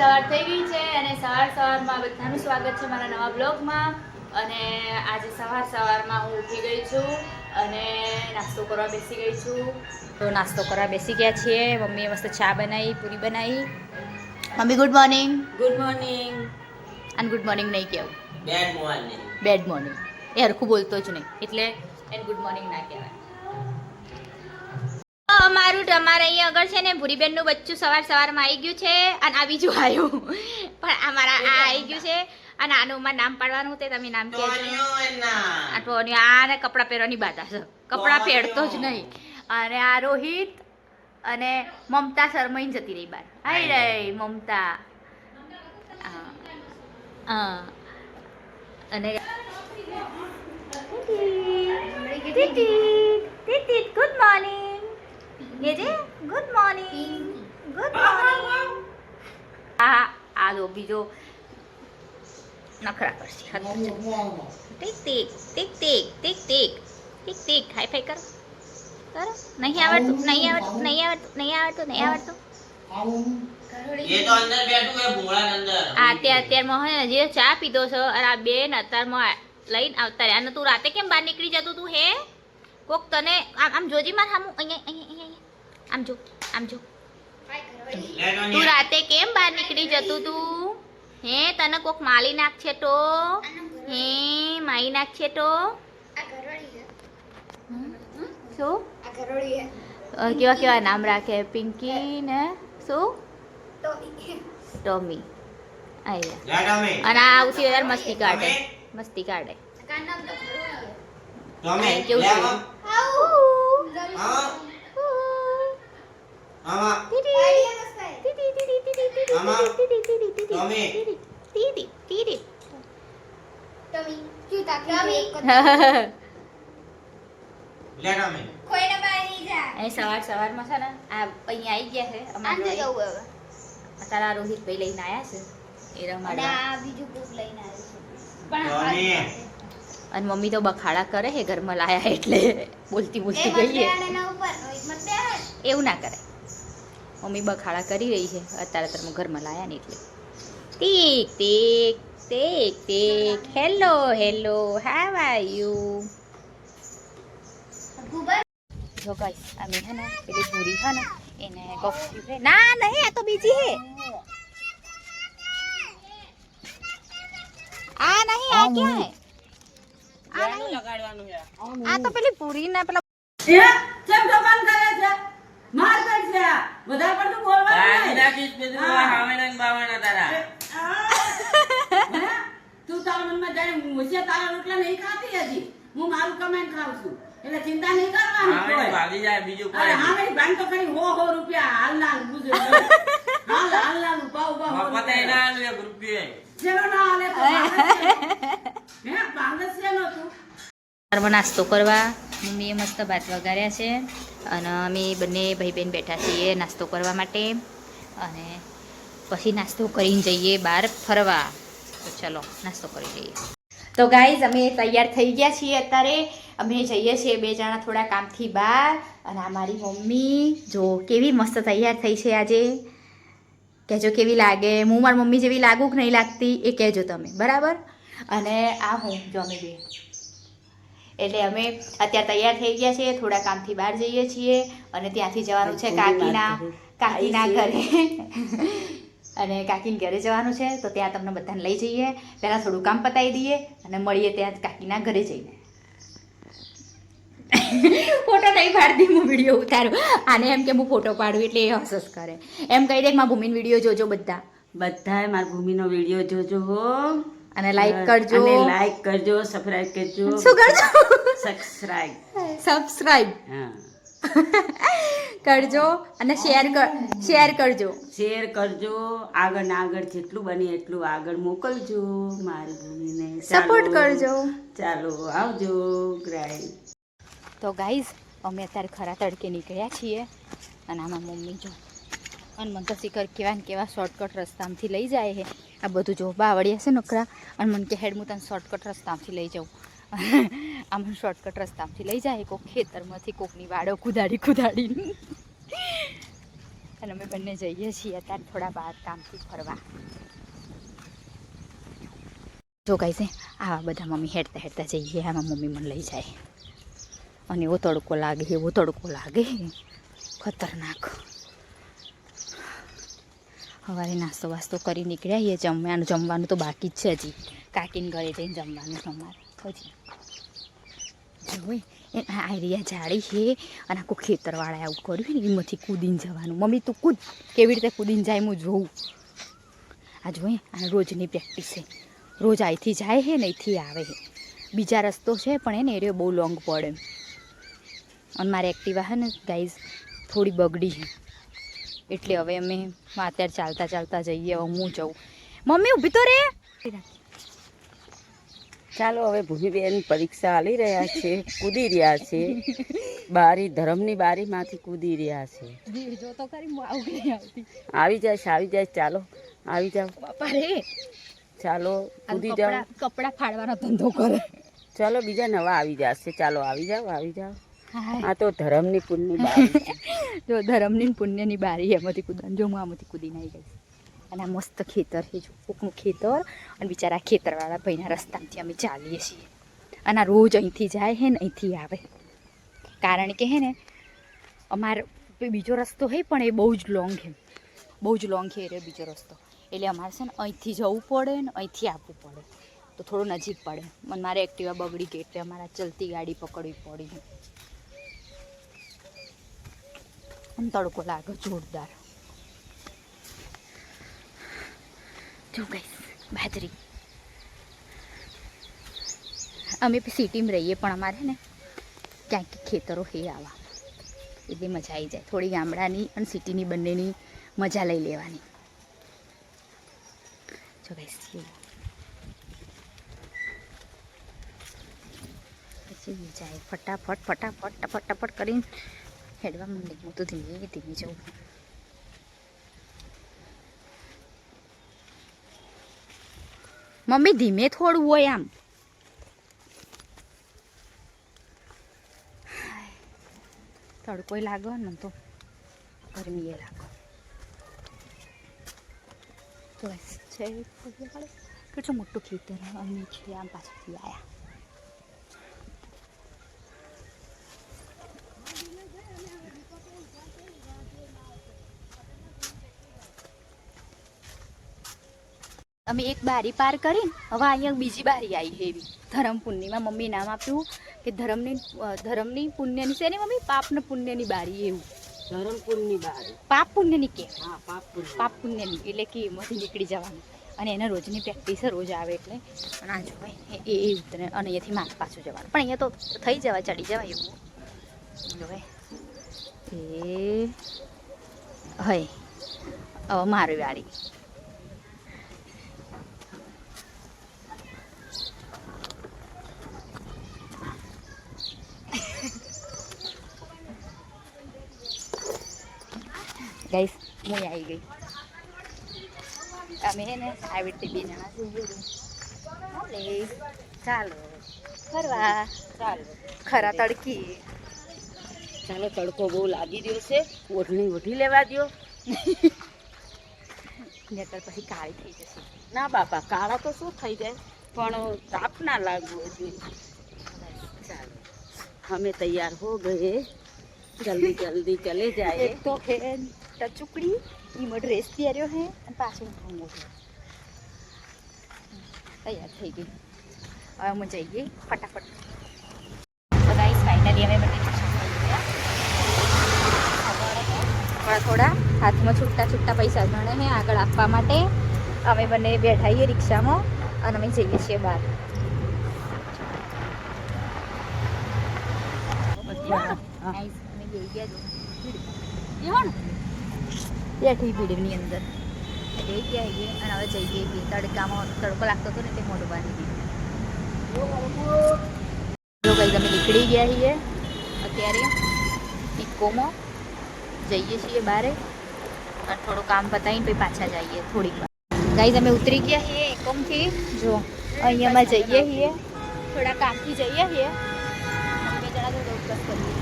સવાર થઈ ગઈ છે અને સવાર સવારમાં બધાનું સ્વાગત છે મારા નવા બ્લોગમાં. અને આજે સવાર સવારમાં હું ઉઠી ગઈ છું અને નાસ્તો કરવા બેસી ગઈ છું. તો નાસ્તો કરવા બેસી ગયા છીએ. મમ્મીએ મસ્ત ચા બનાવી પૂરી બનાવી. Mummy good morning good morning અને ગુડ મોર્નિંગ નહીં કહેવું. બેડ મોર્નિંગ બેડ મોર્નિંગ એ હરખું બોલતો જ નહીં. એટલે એને ગુડ મોર્નિંગ ના કહેવાય. અમારું અમારે અહીંયા આગળ છે ને ભૂરીબેનનું બચ્ચું સવાર સવારમાં આવી ગયું છે અને આ બીજું આવ્યું પણ અમારા આ આવી ગયું છે અને આનું મારે નામ પાડવાનું તે તમે નામ કહે ટોનિયો આને કપડાં પહેરવાની બાધા છે. કપડાં પહેરતો જ નહીં. અને આ રોહિત અને મમતા શરમાઈને જતી રહી બાર આવી રહી મમતા. હા. હા. અને ગુડ મોર્નિંગ. જે ગુડ મોર્નિંગ ગુડ મોર્નિંગ આ આ લો બીજો નખરા કરશે. હદ ટીક ટીક ટીક ટીક ટીક ટીક ટીક ટીક હાઈ ફાઈ કરો. કર. નહીં આવડતું નહીં આવડતું નહીં આવડતું નહીં આવડતું નહીં આવડતું. ચા પીધો છો અને આ બેન અત્યારમાં લઈને આવતા રહ્યા. અને તું રાતે કેમ બહાર નીકળી જતું તું હે? કોક તને આમ આમ જોજી માર સામું અહીંયા આમ જો આમ જો. તું રાતે કેમ બહાર નીકળી જતું તું? હે તને કોક માલી નાખશે તો? હે માઈ નાખશે તો? શું? કેવા કેવા નામ રાખે? પિંકી ને? શું? ટોમી. અને આ ઉસી વધારે મસ્તી કાઢે. મસ્તી કાઢે. આમાં આમાં તમે ટીટી ટીટી તમે જૂતા ક્રમી લેડા મે કોઈને બારી જા. એ સવાર સવારમાં છે ને આ અહીંયા આવી ગયા છે અમાર જોડે હવે. અત્યારે રોહિત ભાઈ લઈને આયા છે. એ રમાડા આ બીજું કોક લઈને આવ્યો છે. પણ અને મમ્મી તો બખાડા કરે છે ઘરમાં લાયા એટલે બોલતી બોલતી ગઈ એવું ના કરે. મમ્મી બખાડા કરી રહી છે. અત્યારે તમે ઘરમાં લાયા ને એટલે. ટીક ટીક ટીક tick. Hello hello how are you જો ગાઈસ અમે હે ને પેલી પૂરી છે ને એને કોફી છે ના નહીં આ તો બીજી હે આ નહીં આ ક્યાં હે આ નહીં. આ તો પેલી પૂરી ને પેલા કેમ દબાણ કરે છે? માર પેટ છે આ. વધારે પડતું બોલવાનું નાખીશ બધું આ હાવેણા તારા. તું તારા મનમાં જાણે હોશિયાર તારા રોટલા નહીં ખાતી હજી? હું મારું કમેન્ટ ખાઉં છું. એટલે ચિંતા નહીં કરવાની કોઈ. ભાગી જાય બીજું કોઈ. હા મારી બેન તો ખરી હો હો રૂપિયા હાલ લાલ ગુજર હાલ હાલ લાલ ઊભા ઊભા હો રૂપિયા. એના આલુ એક રૂપિયો. જેનો ના હાલે તો હે ભાંગસ તું. નાસ્તો કરવા. મમ્મીએ મસ્ત ભાત વઘાર્યા છે અને અમે બંને ભાઈ બહેન બેઠા છીએ નાસ્તો કરવા માટે. અને પછી નાસ્તો કરીને જઈએ બહાર ફરવા. તો ચલો, નાસ્તો કરી જઈએ તો ગાઈઝ અમે તૈયાર થઈ ગયા છીએ અત્યારે. અમે જઈએ છીએ બે જણા થોડા કામથી બહાર. અને આ મારી મમ્મી, જો કેવી મસ્ત તૈયાર થઈ છે આજે. કહેજો કેવી લાગે. હું મારી મમ્મી જેવી લાગુ કે નહીં લાગતી, એ કહેજો તમે. બરાબર? અને આ હું જો અમે બે. એટલે અમે અત્યારે તૈયાર થઈ ગયા છીએ થોડા કામથી બહાર જઈએ છીએ અને ત્યાંથી જવાનું છે કાકીના કાકીના ઘરે. અને કાકીના ઘરે જવાનું છે તો ત્યાં તમને બધાને લઈ જઈએ. પહેલાં થોડું કામ પતાવી દઈએ અને મળીએ ત્યાં કાકીના ઘરે જઈને. ફોટો નહીં પાડતી હું વીડિયો ઉતારું. આને એમ કે હું ફોટો પાડું એટલે એ હસ હસ કરે. એમ કહી દે કે મારા ભૂમિનો વીડિયો જોજો બધા. બધાએ મારા ભૂમિનો વીડિયો જોજો હો. અને લાઈક કરજો. અને લાઈક કરજો સબસ્ક્રાઇબ કરજો. શું કરજો? સબસ્ક્રાઇબ સબસ્ક્રાઇબ હા. કરજો અને શેર શેર કરજો. શેર કરજો. આગળ ને આગળ જેટલું બને એટલું આગળ મોકલજો. મારી ભૂમિને. સપોર્ટ કરજો. ચાલો આવજો. ગ્રાઈ તો ગાઈઝ અમે અત્યારે ખરા તડકે નીકળ્યા છીએ અને આમાં મમ્મી જો અને મને શીખર કેવા ને કેવા શોર્ટકટ રસ્તામાંથી લઈ જાય છે આ બધું જો બાવળિયા છે નકરા, અને મને કે હેડ હું તને શોર્ટકટ રસ્તામાંથી લઈ જાઉં. આ મને શોર્ટકટ રસ્તામાંથી લઈ જાય કોક ખેતરમાંથી, કોકની વાડો કુદાડી કુદાડીને. અને અમે બંને જઈએ છીએ અત્યારે થોડા બહાર કામથી ફરવા. જો કહે છે આવા બધા મમ્મી હેડતા હેડતા જઈએ, આમાં મમ્મી મને લઈ જાય. અને એવો તડકો લાગે, એવો તડકો લાગે. ખતરનાક. સવારે નાસ્તો વાસ્તો કરી નીકળ્યા. છીએ જમવાનું જમવાનું તો બાકી જ છે હજી. કાકીને ઘરે જઈને જમવાનું તમારે હજી જોઈ, એ આ આઈડિયા જાડી છે અને આખું ખેતરવાળા આવું કર્યું ને, એમાંથી કૂદીને જવાનું. મમ્મી, તું કૂદ. કેવી રીતે કૂદીને જાય હું જોઉં. આ જોઈએ આ રોજની પ્રેક્ટિસ છે. રોજ અહીંથી જાય છે ને અહીંથી આવે છે. બીજા રસ્તો છે પણ એને એરિયો બહુ લોંગ પડે. અને મારી એક્ટિવા છે ને ગાઈઝ થોડી બગડી છે. એટલે હવે અમે અત્યારે ચાલતા ચાલતા જઈએ હવે હું જઉં. મમ્મી ઊભી તો રે. ચાલો હવે ભૂમિબેન પરીક્ષા આલી રહ્યા છે કૂદી રહ્યા છે. બારી ધર્મની બારીમાંથી કૂદી રહ્યા છે. જો તો ખરી હું આવું જાય આવી જાય ચાલો આવી જાઓ. બાપા ચાલો કૂદી જાઓ. કપડાં કપડાં ફાડવાનો ધંધો કરે. ચાલો બીજા નવા આવી જશે. ચાલો આવી જાઓ આવી જાઓ. આ તો ધર્મની પુણ્યની બારી જો ધર્મની પુણ્યની બારી એમાંથી કૂદવાનું જો હું આમાંથી કૂદીને આવી ગઈ અને આ મસ્ત ખેતર છે જો કોકનું ખેતર અને બિચારા ખેતરવાળા ભાઈના રસ્તામાંથી અમે ચાલીએ છીએ. અને રોજ અહીંથી જાય હે ને અહીંથી આવે. કારણ કે હે ને અમારે બીજો રસ્તો હે પણ એ બહુ જ લોંગ છે બહુ જ લોંગ છે એ બીજો રસ્તો. એટલે અમારે છે ને અહીંથી જવું પડે ને અહીંથી આવવું પડે. તો થોડું નજીક પડે. મને મારે એક્ટિવા બગડી ગઈ એટલે અમારે ચલતી ગાડી પકડવી પડી. આમ તડકો લાગે જોરદાર. જો ગઈશ બાજરી. અમે સિટીમાં રહીએ પણ અમારે ને ક્યાંક ખેતરો હે આવા. એટલે મજા આવી જાય. થોડી ગામડાની અને સિટીની બંનેની મજા લઈ લેવાની. જો ગઈશ પછી જાય ફટાફટ ફટાફટ ફટાફટ કરીને હેડવા માંડી હું તો ધીમે ધીમે જવું મમ્મી ધીમે થોડું હોય આમ તડકોય લાગે ને તો ગરમી એ લાગે બસ છે કેટલું મોટું ખેતર અમે છીએ આમ પાછળથી આવ્યા અમે એક બારી પાર કરીને હવે અહીંયા બીજી બારી આવી એવી. ધરમ પુણ્યમાં મમ્મી નામ આપ્યું કે ધરમની ધરમની પુણ્યની છે ને મમ્મી? પાપના પુણ્યની બારી એવું. ધરમપુરની બારી. પાપ પુણ્યની કે. હા પાપ પુણ્ય પાપ પુણ્યની એટલે કે એમાંથી નીકળી જવાનું. અને એને રોજની પ્રેક્ટિસ રોજ આવે એટલે. પણ આ જોવાય એ એ અને અહીંયાથી માર પાછું જવાનું. પણ અહીંયા તો થઈ જવાય ચડી જવાય એવું. એ. હય. હવે મારી વાળી ગાઈસ હું આવી ગઈ. અમે હે ને આવી રીતે બે જણા જઈએ ચાલો. ફરવા. ચાલો. ખરા તડકી. ચાલો તડકો બહુ લાગી ગયો છે. ઓઢણી ઓઢી લેવા દ્યો. નહીતર પછી કાળી થઈ જશે. ના બાપા કાળા તો શું થઈ જાય? પણ તાપ ના લાગવો જોઈએ. ચાલો. અમે તૈયાર હો ગયે. જલ્દી જલ્દી ચલે જાય. તો હે ટચુકડી એમાં ડ્રેસ પહેર્યો હે અને પાછું ભૂંગો છે. તૈયાર થઈ ગઈ. હવે અમે જઈએ ફટાફટ. તો ગાઈસ ફાઇનલી અમે બંને થોડા થોડા હાથમાં છૂટા છૂટા પૈસા ગણે છે આગળ આપવા માટે. અમે બંને બેઠા છીએ રિક્ષામાં અને અમે જઈએ છીએ બહાર. હા. અમે જઈ ગયા જો બેહો ને બેઠી ભીડની અંદર જઈ ગયા છીએ અને હવે જઈએ છીએ તડકામાં તડકો લાગતો હતો ને તે મોઢું બાંધી દીધું જો ભાઈ અમે નીકળી ગયા છીએ અત્યારે ઇકોમાં જઈએ છીએ બારે અને થોડું કામ પતાવીને પછી પાછા જઈએ થોડીક વાર ગાઈઝ અમે ઉતરી ગયા છીએ ઇકોમથી જો અહીંયામાં જઈએ છીએ થોડા કામથી જઈએ છીએ અમે બે જણા તો દોડ કરીએ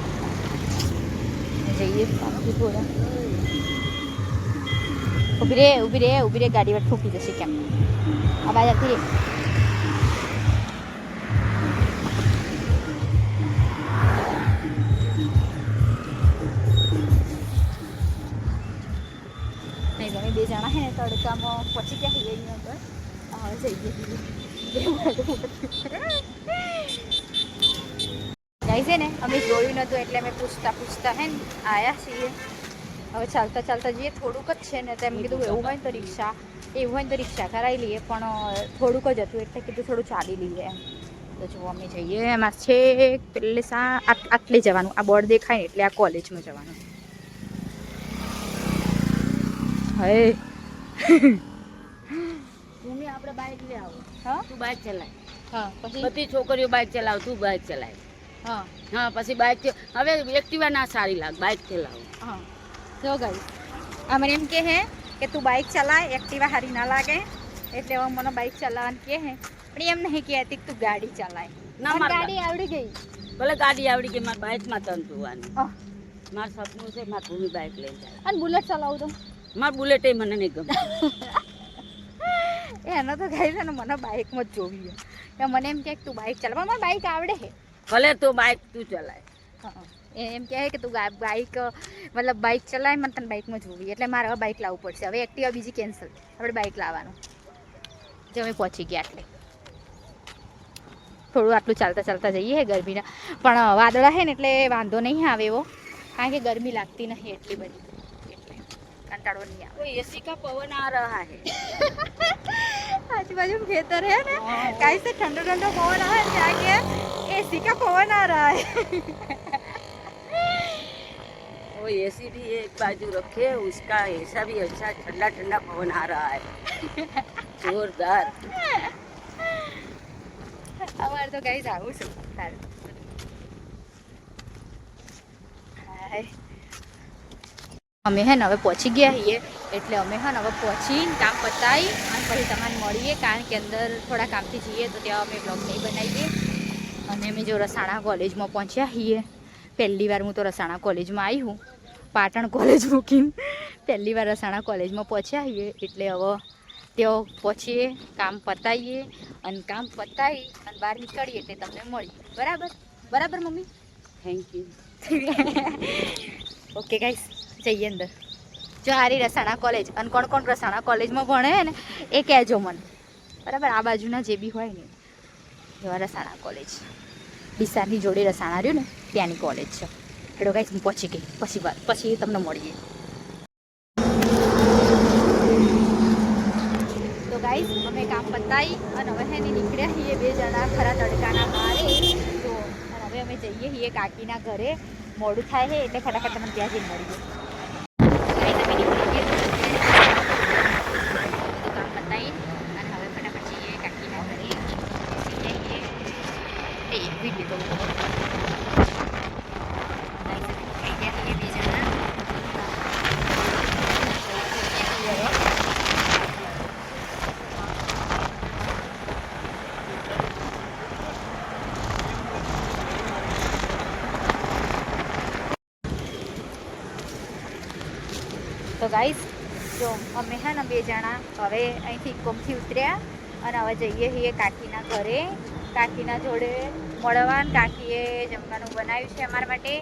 જઈએ કામથી થોડા ઊભી રે ઊભી રે ઊભી રે ગાડી વાળ ઠોકી જશે કેમ અવાજ આવતી રે બે જણા હે ને તડકામાં છીએ અહીંયા આગળ હવે જઈએ જાય છે ને અમે જોયું નહોતું એટલે અમે પૂછતા પૂછતા હે ને આવ્યા છીએ હવે ચાલતા ચાલતા જઈએ. થોડુંક જ છે ને તો એમ કીધું એવું હોય ને તો રિક્ષા એવું હોય ને તો રિક્ષા કરાવી લઈએ પણ થોડુંક જ હતું એટલે કીધું થોડું ચાલી લઈએ એમ. તો જો અમે જઈએ એમાં છે પેલે સા આટ- આટલે જવાનું. આ બોર્ડ દેખાય ને એટલે આ કોલેજમાં જવાનું. હે. મમ્મી આપણે બાઇક લઈ આવો. હા? તું બાઇક ચલાય. હા પછી? બધી છોકરીઓ બાઇક ચલાવ તું બાઇક ચલાય. હા. હા પછી બાઇક હવે એક્ટિવા ના સારી લાગ બાઇક ચલાવો હા. જો ગઈ આ મને એમ કે હે કે તું બાઇક ચલાય એક્ટિવા હારી ના લાગે એટલે હવે મને બાઇક ચલાવવાનું કે હે પણ એમ નહીં કહેતી કે તું ગાડી ચલાય ના, મને મારે ગાડી આવડી ગઈ ભલે ગાડી આવડી કે મારે બાઇકમાં તન જોવાનું આહ, મારું સપનું છે મારે ભૂમિ બાઇક લઈને જાય અને બુલેટ ચલાવું તો મારે બુલેટ મને નહીં ગમે એનો તો ગઈ છે ને મને બાઇકમાં જ જોવી છે કે મને એમ કહે કે તું બાઇક ચલાવ પણ મને બાઇક આવડે છે ભલે તો બાઇક તું ચલાય હા. એમ કહે કે તું બાઇક મતલબ બાઇક ચલાય મને તને બાઇકમાં જોવી. એટલે મારે હવે બાઇક લાવવું પડશે. હવે એક્ટિવા બીજી કેન્સલ આપણે બાઇક લાવવાનું. જે અમે પહોંચી ગયા એટલે. થોડું આટલું ચાલતા ચાલતા જઈએ ગરમીના. પણ વાદળા છે ને એટલે વાંધો નહીં આવે એવો. કારણ કે ગરમી લાગતી નથી એટલી બધી. એટલે કંટાળો નહીં આવે. એસી કા પવન આ રહા હે? આજુબાજુ ખેતર હે ને? કાંઈ ઠંડો ઠંડો પવન આવે ત્યાં કે એસી કા પવન આ રહા હે? वो एसी भी एक बाजू रखे उसका ऐसा भी अच्छा ठंडा ठंडा पवन आ रहा है जोरदार અમારે તો કઈ આવું છું સારું હાય. અમે હે ને હવે પહોંચી ગયા છીએ એટલે અમે હે ને હવે પહોંચીને કામ પતાવી અને પછી તમારે મળીએ કારણ કે અંદર થોડા કામથી જઈએ તો ત્યાં અમે બ્લોગ નહીં બનાવીએ અને અમે જો રસાણા કોલેજમાં પહોંચ્યા છીએ પહેલી વાર હું તો રસાણા કોલેજમાં આવી હું પાટણ કોલેજ મૂકીને પહેલી વાર રસાણા કોલેજમાં પહોંચ્યા આવીએ એટલે હવે ત્યાં પહોંચીએ, કામ પતાવીએ અને કામ પતાવી અને બહાર નીકળીએ એટલે તમને મળીએ. બરાબર? બરાબર, mummy? Thank you okay guys જઈએ અંદર. જો હારી રસાણા કોલેજ અને કોણ કોણ રસાણા કોલેજમાં ભણે ને, એ કહેજો મને. બરાબર? આ બાજુના જે બી હોય ને, એવા રસાણા કોલેજ ડીસાની જોડે રસાણા રહ્યું ને, ત્યાંની કોલેજ છે. એટલે ગાઈસ હું પહોંચી ગઈ પછી વાત પછી તમને મળીએ તો ગાઈસ અમે કામ પતાવી અને હવે એને નીકળ્યા છીએ બે જણા ખરા તડકાના મારે તો હવે અમે જઈએ છીએ કાકીના ઘરે મોડું થાય છે એટલે ફટાફટ તમને ત્યાં જઈને મળીએ Guys, અમે નીકળી ગયા. બધું કામ પતાવી અને હવે ફટાફટ જઈએ કાકીના ઘરે જઈએ છીએ. એ વીડિયો તો Guys, અમે નીકળી ગયા છીએ બે જણા તો જો અમે હે ને બે જણા હવે અહીંથી કોમથી ઉતર્યા અને હવે જઈએ છીએ કાકીના ઘરે. કાકીના જોડે મળવા ને કાકીએ જમવાનું બનાવ્યું છે અમારા માટે.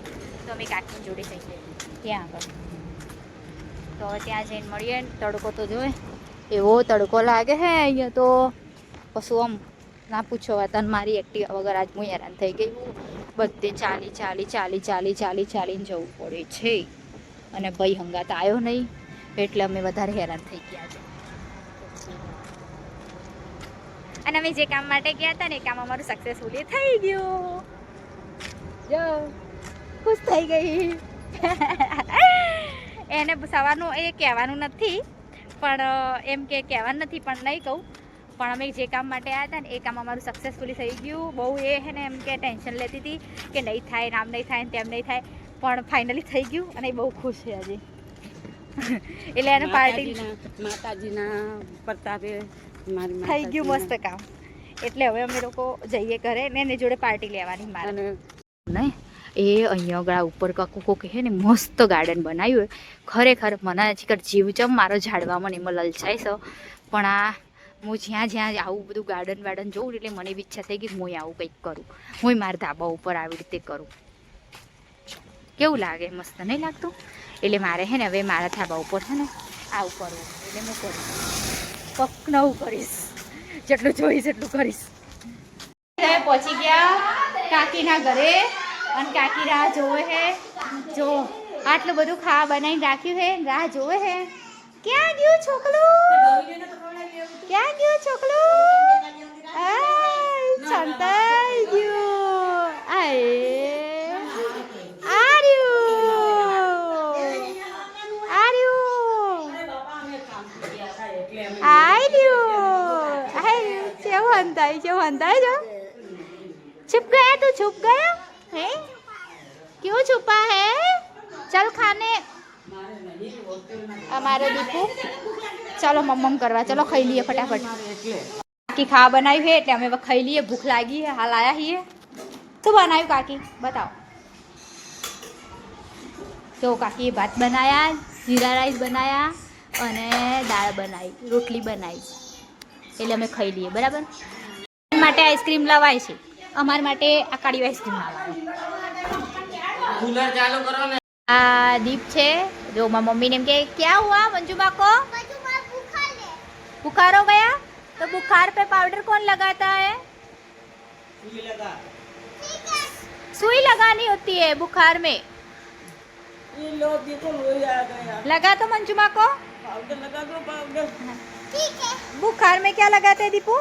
તો અમે કાકીની જોડે જઈએ. ત્યાં આગળ. તો હવે ત્યાં જઈને મળીએ ને તડકો તો જોઈએ એવો તડકો લાગે હે અહીંયા તો. કશું આમ ના પૂછો વાત, અને મારી એક્ટિવા વગર આજ હું હેરાન થઈ ગઈ બધે ચાલી ચાલી ચાલી ચાલી ચાલી ચાલીને જવું પડે છે. અને ભાઈ હંગાત આવ્યો નહીં, એટલે અમે વધારે હેરાન થઈ ગયા છે. અને અમે જે કામ માટે ગયા હતા ને એ કામ અમારું સક્સેસફુલી થઈ ગયું. જો, ખુશ થઈ ગઈ. એને સવારનું એ કહેવાનું નથી, પણ એમ કે કહેવાનું નથી, પણ નહીં કહું. પણ અમે જે કામ માટે આવ્યા હતા ને એ કામ અમારું સક્સેસફુલી થઈ ગયું. બહુ એ હે ને એમ કે ટેન્શન લેતી હતી કે નહીં થાય, નામ નહીં થાય તેમ નહીં થાય. પણ ફાઇનલી થઈ ગયું અને એ બહુ ખુશ છે હજી એટલે એને પાર્ટી માતાજીના પ્રતાપે મારી થઈ ગયું મસ્ત કામ. એટલે હવે અમે લોકો જઈએ ઘરે ને એની જોડે પાર્ટી લેવાની મારે. નહીં એ અહીંયા આગળ ઉપર કાકો કોક હે ને મસ્ત ગાર્ડન બનાવ્યું હોય. ખરેખર મને હજી જીવચમ મારો ઝાડવામાં ને એમાં લલચાય છે. પણ આ હું જ્યાં જ્યાં આવું બધું ગાર્ડન વાર્ડન જોઉં એટલે મને ઈચ્છા થઈ કે હું આવું કંઈક કરું. હું મારા ધાબા ઉપર આવી રીતે કરું. કેવું લાગે? મસ્ત નહીં લાગતું? એટલે મારે હે ને હવે મારા થાબા ઉપર છે ને આવું કરવું એટલે હું કરું પક નવું કરીશ. જેટલું જોઈશ એટલું કરીશ. પહોંચી ગયા કાકીના ઘરે. અને કાકી રાહ જોવે હે જો આટલું બધું ખાવા બનાવીને રાખ્યું હે રાહ જોવે હે ક્યાં ગયું છોકલું? ક્યાં ગયું છોકલું? આય, સંતાઈ ગયું. આય. આર્યું આર્યું કેવું હંતાઈ કેવું હંતાઈ જો છુપ ગયા તું છુપ ગયો હે क्यों छुपा है चल खाने અમારો દીપુ ચલો મમ્મમ કરવા ચલો ખાઈ લઈએ ફટાફટ કાકી ખાવા બનાવ્યું છે એટલે અમે હવે ખાઈ લઈએ ભૂખ લાગી છે હાલ આયા છીએ શું બનાવ્યું કાકી બતાવો તો કાકીએ ભાત બનાયા જીરા રાઈસ બનાયા અને દાળ બનાવી રોટલી બનાવી. એટલે અમે ખાઈ લઈએ બરાબર? માટે આઈસ્ક્રીમ લાવાય છે. અમાર માટે આ કાળી આઈસ્ક્રીમ આ દીપ છે. જો મમ્મી ને એમ કે ક્યાં હુઆ મંજુબા કો? બુખારો हो તો બુખાર પે પાવડર કોણ લગાતા હે? है લગાની હોતી હે બુખાર होती है बुखार में કો? पाउडर लगा दो पाउडर। बुखार में क्या लगाते हैं दीपू?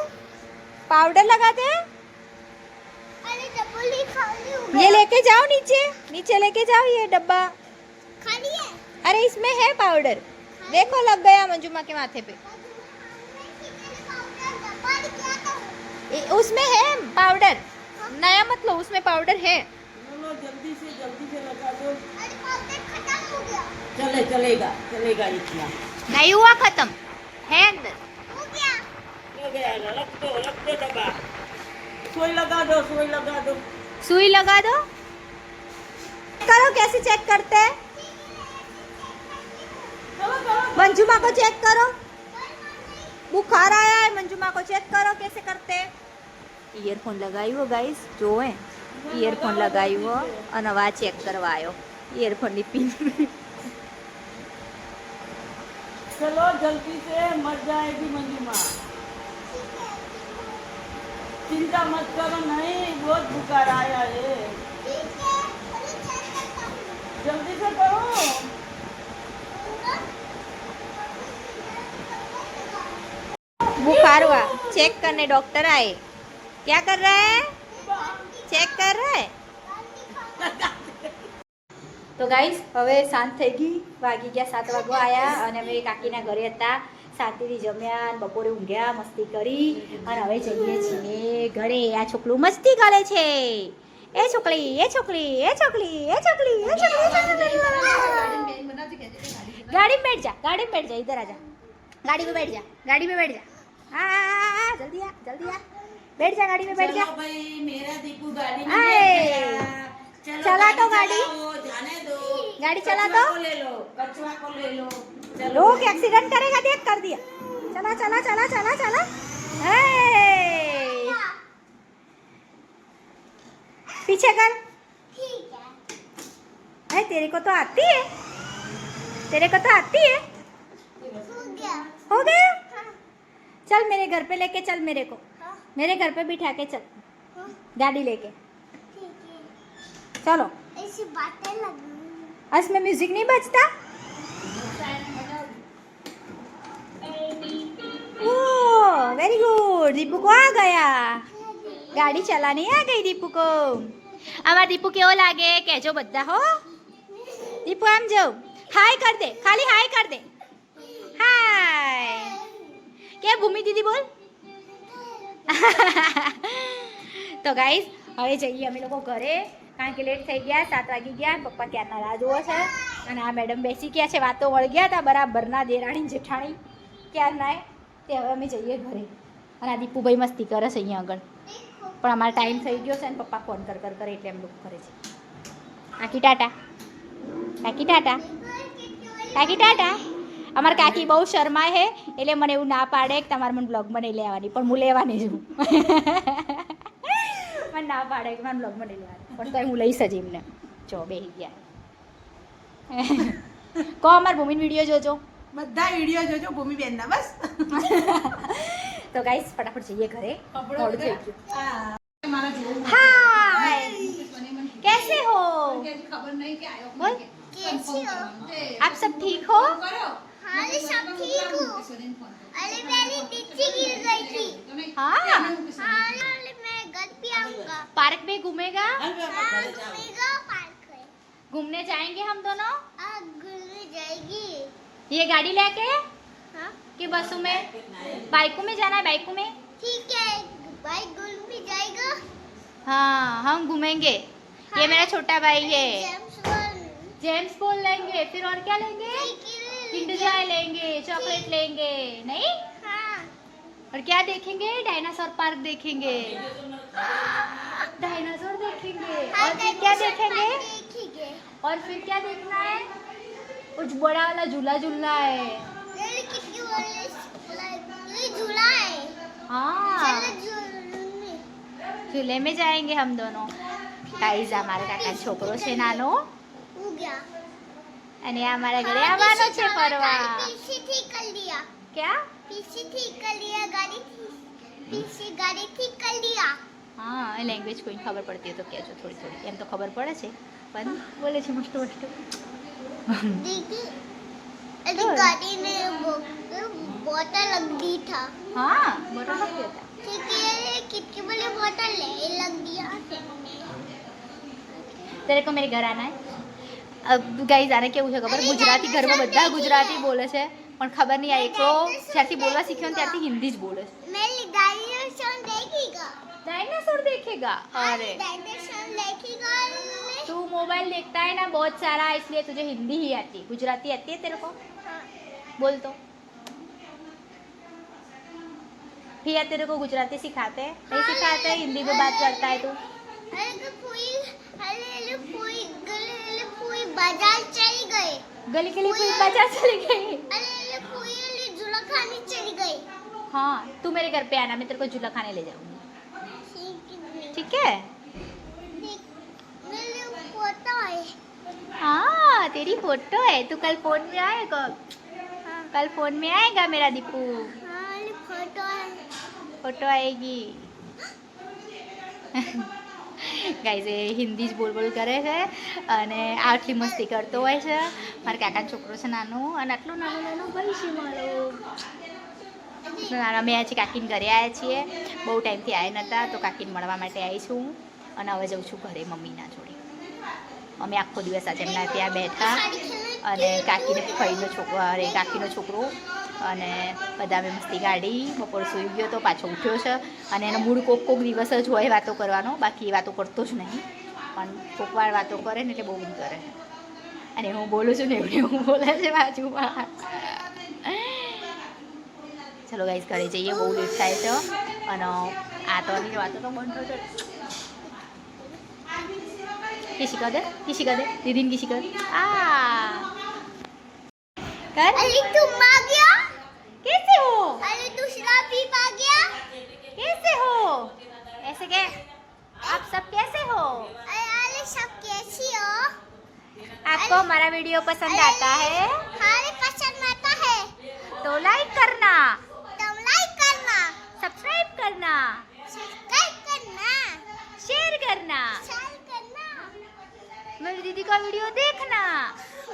पाउडर लगाते हैं? अरे ये लेके जाओ नीचे। नीचे लेके जाओ ये डब्बा। खाली है? अरे इसमें है पाउडर। देखो लग गया मंजुमा के माथे पे। उसमें है पाउडर। नया मतलब उसमें पाउडर है। लो लो जल्दी से जल्दी से लगा दो। चले चलेगा चलेगा इतना। नहीं हुआ खत्म है अंदर हो गया ना, रख दो रख दो डब्बा सुई लगा दो सुई लगा दो सुई लगा दो करो कैसे चेक करते हैं मंजुमा को चेक करो बुखार आया है मंजुमा को चेक करो कैसे करते हैं ઇયરફોન લગાવ્યો ગાઈસ જોવે ઇયરફોન લગાવ્યો અને હવે આ ચેક કરવા આવ્યો ઇયરફોનની પિન चलो जल्दी से मर जाएगी मंजुमा चिंता मत करो नहीं बहुत बुखार आया है। जल्दी से करो। बुखार हुआ। चेक करने डॉक्टर आए। क्या कर रहा है? चेक कर रहा है? તો ગાઈસ હવે શાંત થઈ ગઈ. વાગી ગયા સાત વાગવા આવ્યા અને અમે કાકીના ઘરે હતા. શાંતિથી જમ્યા અને બપોરે ઊંઘ્યા મસ્તી કરી અને હવે જઈએ છીએ ઘરે. આ છોકરું મસ્તી કરે છે. એ છોકરી એ છોકરી એ છોકલી એ છોકલી એ છોકરી ગાડી બેઠ જા ગાડી બેઠ જા ઇધર આજા ગાડી બેઠ જા ગાડી બેઠ જા. હા જલ્દી આ જલ્દી આ. બેઠ જા ગાડી માં બેઠ જા. ભાઈ મેરા દીકુ ગાડી માં चला तो गाड़ी। जाने दो। गाड़ी चला तो। ले लो कछुआ को ले लो। चलो लोग एक्सीडेंट करेगा देख कर दिया। चला चला चला चला चला। पीछे कर। है। तेरे को तो आती है। तेरे को तो आती है। हो गया। चल मेरे घर पे लेके चल मेरे को। मेरे घर पे बिठा के चल। गाड़ी लेके। चलो ऐसी बातें लगी इसमें म्यूजिक नहीं बजता ओह वेरी गुड दीपू को आ गया ગાડી ચલાની આ ગઈ દીપુ કો આમાં દીપુ કેવો લાગે કહેજો બધા હો દીપુ આમ જો હાય કર દે ખાલી હાય કર દે હાય કે ભૂમિ દીદી બોલ તો ગાઈસ હવે જઈએ અમે લોકો ઘરે કારણ કે લેટ થઈ ગયા, સાત વાગી ગયા, પપ્પા ક્યારના રાહ જોવો છે? અને આ મેડમ બેસી ગયા છે, વાતો વળગ્યા હતા બરાબરના દેરાણી, જેઠાણી. ક્યારના તે હવે અમે જઈએ ઘરે. અને આ દીપુભાઈ મસ્તી કરે છે અહીંયા આગળ. પણ અમારો ટાઈમ થઈ ગયો છે ને પપ્પા ફોન કર કર, કરે એટલે એમ લોકો કરે છે. કાકી ટાટા. કાકી ટાટા. કાકી ટાટા. અમારા કાકી બહુ શરમાય હે એટલે મને એવું ના પાડે કે તમારે મને બ્લોગ મને લેવાની, પણ હું લેવાની છું મને ના પાડે કે મને બ્લોગમાં નહીં લેવાની પણ તો હું લઈશ જ એમને જો બેસી ગયા કહો અમારા ભૂમિન વિડીયો જોજો બધા વિડીયો જોજો ભૂમિબેનના બસ તો ગાઈસ ફટાફટ જઈએ ઘરે મોડું થઈ ગયું મારા જેવું हाय कैसे हो बोल कैसी हो आप सब ठीक हो हाँ सब ठीक हूँ अरे मेरी नीचे गिर गई थी हाँ हाँ पे आऊँगा पार्क में घूमेगा? हाँ पार्क घूमने जाएँगे हम दोनों? हाँ घूमने जाएगी। ये गाड़ी लेके? हाँ। कि बसों में? बाइकों में जाना है बाइकों में? ठीक है भाई घूमने जाएगा। हाँ हम घूमेंगे। हाँ, ये मेरा छोटा भाई है। जेम्स बोल। लेंगे फिर और क्या लेंगे? किंडर लेंगे चॉकलेट लेंगे नहीं? हाँ। और क्या देखेंगे? डायनासोर पार्क देखेंगे। डायनासोर देखेंगे हाँ, और फिर क्या dinosaur देखेंगे park देखेंगे और फिर क्या देखना है कुछ बड़ा वाला झूला झूलना है ये कितनी वाले ये झूला है हाँ चलो झूलने झूले में जाएंगे हम दोनों ગાઈઝ આ મારા કાકા છોકરો છે નાનો हो गया અને આ મારા ઘરે આવવાનો છે ફરવા पीछे ठीक कर लिया ક્યાં पीछे ठीक कर लिया गाड़ी ठीक पीछे गाड़ी ठीक कर लिया હા એ લેંગ્વેજ કોઈને ખબર પડતી હોય તો કહેજો થોડી થોડી એમ તો ખબર પડે છે પણ બોલે છે મસ્ત મસ્ત देखी अरे गाड़ी में वो बोतल लग दी था હા બરોબર નથી હતા ठीक है ये कितनी बड़ी बोतल है ये लग दिया तेरे को मेरे घर आना है अब ગાઈઝ આને કેવું છે ખબર ગુજરાતી ઘરમાં બધા ગુજરાતી બોલે છે પણ ખબર નહીં આ એકલો જ્યારથી બોલવા શીખ્યો ને ત્યારથી હિન્દી જ બોલે છે मैं डायनासोर देखेगा। डायनासोर अरे। डायनासोर देखेगा तू मोबाइल देखता है ना बहुत सारा इसलिए तुझे हिंदी ही आती है गुजराती आती है तेरे को। बोल तो। भैया तेरे को गुजराती सिखाते हैं? नहीं सिखाते हैं हिंदी में बात करता है तू। अरे तो गले बाज़ार चली गए गली बाज़ार चली गई? अरे खाने चली गई। हाँ तू मेरे घर पे आना मैं तेरे को झूला खाने ले जाऊँगी। ठीक है फोटो है हाँ तेरी फोटो है तू कल फोन में आएगा हाँ। कल फोन में आएगा मेरा दीपू हाँ, फोटो फोटो आएगी ગાઈઝ હિન્દી જ બોલ બોલ કરે છે અને આટલી મસ્તી કરતો હોય છે મારા કાકાનો છોકરો છે નાનું અને આટલું નાનું નાનું ભાઈ છે મારો અમે આજે કાકીને ઘરે આવ્યા છીએ. બહુ ટાઈમથી આવ્યા નહોતા તો કાકીને મળવા માટે આવી છું અને હવે જઉં છું ઘરે મમ્મીના જોડે. અમે આખો દિવસ આજે એમના ત્યાં બેઠા અને કાકીને ફઈનો છોકરો અરે, કાકીનો છોકરો અને બધા અમે મસ્તી કાઢી. બપોર સૂઈ ગયો તો પાછો ઉઠ્યો છે. અને એનો મૂળ કોક કોક દિવસ જ હોય વાતો કરવાનો. બાકી વાતો કરતો જ નહીં. પણ કોકવાર વાતો કરે ને એટલે બહુ કરે. અને હું બોલું છું ને એવું હું બોલે છે બાજુમાં. ચલો ગાઈસ ઘરે જઈએ બહુ લેટ થાય છે અને આ તો ની વાતો તો બંધ થઈ જાય किसी का दे किसी का दे दीदी ने किसी का दे आ कर अरे तुम आ गया कैसे हो अरे दूसरा भी आ गया कैसे हो ऐसे के आप सब कैसे हो अरे अरे सब कैसी हो आपको हमारा वीडियो पसंद आता है हमारे पसंद आता है तो लाइक करना शेयर करना मेरी दीदी का वीडियो देखना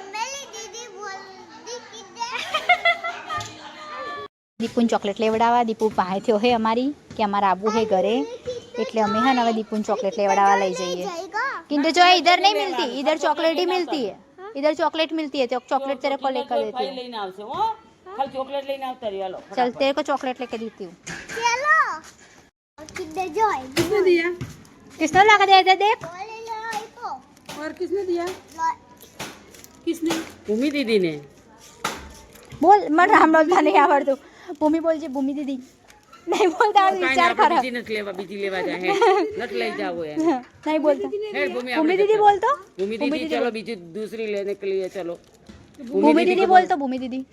मेरी दीदी बोलती कि दे દીપુને ચોકલેટ લેવડાવવા દીપુ પાસે થયો હે અમારી કે અમારે આવવું હે ઘરે એટલે અમે હે ને હવે દીપુને ચોકલેટ લેવડાવવા લઈ જઈએ जाएगा किंडर जॉय इधर नहीं मिलती इधर चॉकलेट ही मिलती है इधर चॉकलेट मिलती है तो चॉकलेट तेरे को लेकर देती ફાઇલ हूँ લઈને આવશે હો ખાલી ચોકલેટ લઈને આવતા રહ્યો હાલો चल तेरे को चॉकलेट लेके देती हूँ चलो किधर जाए किसने दिया किसने लगा दिया इधर देख और किसने दिया किसने ભૂમિ દીદીને. બોલ મને રામ બોલતા નહીં આવડતું. ભૂમિ બોલજે ભૂમિ દીદી. નહીં બોલતા આવડે વિચાર ખરા બીજી નથી લેવા બીજી લેવા જાય. હે નથી લઈ જાવો એ નહીં બોલતા. હે ભૂમિ ભૂમિ દીદી બોલતો? ભૂમિ દીદી ચલો બીજી દૂસરી લેને કે लिए ચલો. ભૂમિ દીદી બોલતો ભૂમિ દીદી.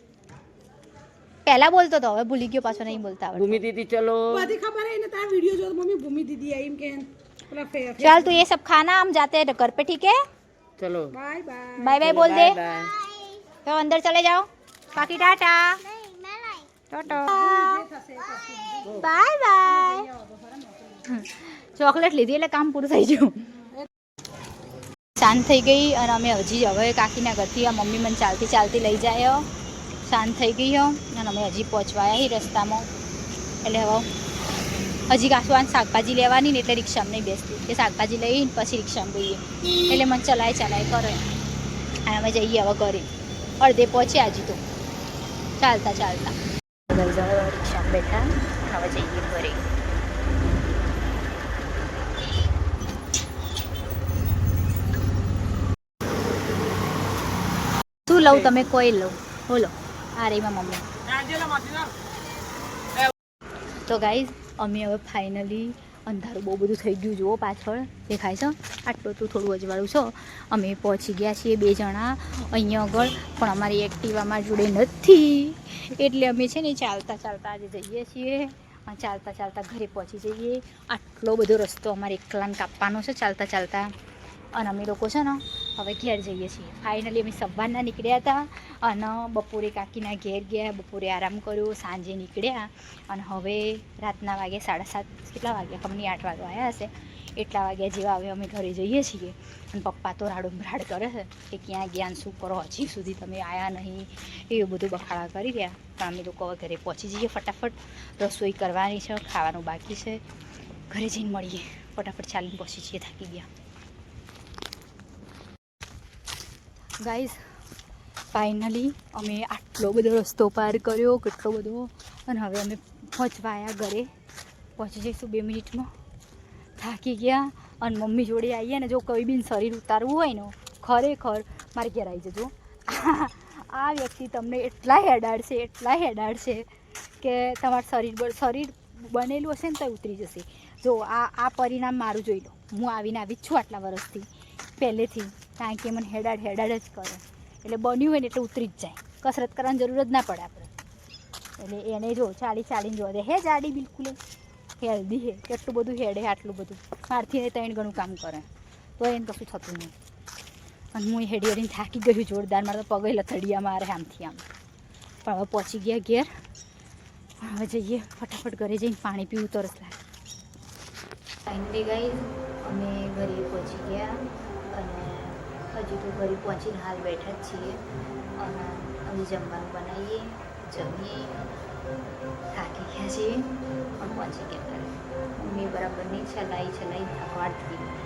પહેલા બોલતો તો હવે ભૂલી ગયો પાછો નહીં બોલતા ભૂમિ દીદી ચલો. બધી ખબર હે ને તાર વિડિયો જો મમ્મી ભૂમિ દીદી આઈ એમ કે. चल तू ये सब खाना हम जाते हैं घर पे ठीक है ચલો बाय बाय बाय बाय बोल दे બાય तो अंदर चले जाओ बाकी टाटा નહીં મેં નહીં टाटा બાય બાય ચોકલેટ લીધી એટલે કામ પૂરું થઈ ગયું શાંત થઈ ગઈ અને અમે હજી હવે કાકીના ઘરથી આ મમ્મી મને ચાલતી ચાલતી લઈ જાય શાંત થઈ ગઈ હો અને અમે હજી પહોંચવા આવ્યા રસ્તામાં એટલે હવે હજી કાસવાન શાકભાજી લેવાની ને એટલે રિક્ષામાં નહીં બેસતી. કે શાકભાજી લઈને પછી રિક્ષામાં જઈએ એટલે મને ચલાય ચલાય કરે. અને અમે જઈએ હવે ઘરે. અડધે પહોંચ્યા હજી તો. ચાલતા ચાલતા. ગઈ હવે રિક્ષામાં બેઠા. હવે જઈએ ઘરે. શું લઉં તમે? કોઈ લઉં. બોલો. આ રહી મારી મમ્મી. તો ગાઈઝ અમે હવે ફાઇનલી અંધારું બહુ બધું થઈ ગયું જુઓ પાછળ. દેખાય છે? આટલું તો થોડું અજવાળું છે. અમે પહોંચી ગયા છીએ બે જણા અહીંયા આગળ, પણ અમારી એક્ટિવામાં જોડે નથી. એટલે અમે છે ને ચાલતા ચાલતા આજે જઈએ છીએ. ચાલતા ચાલતા ઘરે પહોંચી જઈએ. આટલો બધો રસ્તો અમારે એકલાને કાપવાનો છે ચાલતા ચાલતા. અને અમે લોકો છે ને હવે ઘેર જઈએ છીએ. ફાઇનલી અમે સવારના નીકળ્યા હતા અને બપોરે કાકીના ઘેર ગયા, બપોરે આરામ કર્યો, સાંજે નીકળ્યા અને હવે રાતના વાગે સાડા સાત, કેટલા વાગ્યા? કંપની આઠ વાગે આવ્યા હશે. એટલા વાગ્યા જેવા હવે અમે ઘરે જઈએ છીએ. અને પપ્પા તો રાડું રાડ કરે છે કે ક્યાં ગયા શું કરો? હજી સુધી તમે આવ્યા નહીં. એવું બધું બખાડા કરી રહ્યા. પણ અમે લોકો હવે ઘરે પહોંચી જઈએ ફટાફટ. રસોઈ કરવાની છે, ખાવાનું બાકી છે. ઘરે જઈને મળીએ. ફટાફટ ચાલીને પહોંચી જઈએ થાકી ગયા. ગાઈઝ ફાઇનલી અમે આટલો બધો રસ્તો પાર કર્યો, કેટલો બધો. અને હવે અમે પહોંચવાયા ઘરે. પહોંચી જઈશું બે મિનિટમાં. થાકી ગયા. અને મમ્મી જોડે આવીએ ને જો કોઈ બી શરીર ઉતારવું હોય ને, ખરેખર મારે ઘેર આવી જજો. આ વ્યક્તિ તમને એટલા હેડાડશે એટલા હેડાડશે કે તમારું શરીર શરીર બનેલું હશે ને તો ઉતરી જશે. જો આ આ પરિણામ મારું જોઈ લો. હું આવીને આવી જ છું આટલા વર્ષથી. પહેલેથી. કારણ કે મને હેડાડ હેડાડ જ કરે. એટલે બન્યું હોય ને એટલે ઉતરી જ જાય. કસરત કરવાની જરૂર જ ના પડે આપણે. એટલે એને જો ચાલી ચાલીને જોવા દે. હે જાડી બિલકુલ. હેલ્ધી હે. કેટલું બધું હેડે, આટલું બધું. મારથી એને ત્રણ ઘણું કામ કરે. તો એને કશું થતું નહીં. અને હું હેડી હેડીને થાકી ગયું જોરદાર. મારે તો પગે લથડિયા મારે આમથી આમ. પણ હવે પહોંચી ગયા ઘેર. હવે જઈએ. ફટાફટ ઘરે જઈને પાણી પીવું તરસ લાગે. ફાઇનલી ગઈ અમે ઘરે પહોંચી ગયા. હજી તો ઘરે પહોંચીને હાલ બેઠા જ છીએ. અને અમે જમવાનું બનાવીએ, જમીએ, થાકી ગયા છીએ, અને પહોંચી ગયા ઘરે. મમ્મી બરાબરની ચલાવી ચલાવી થાકવાડતી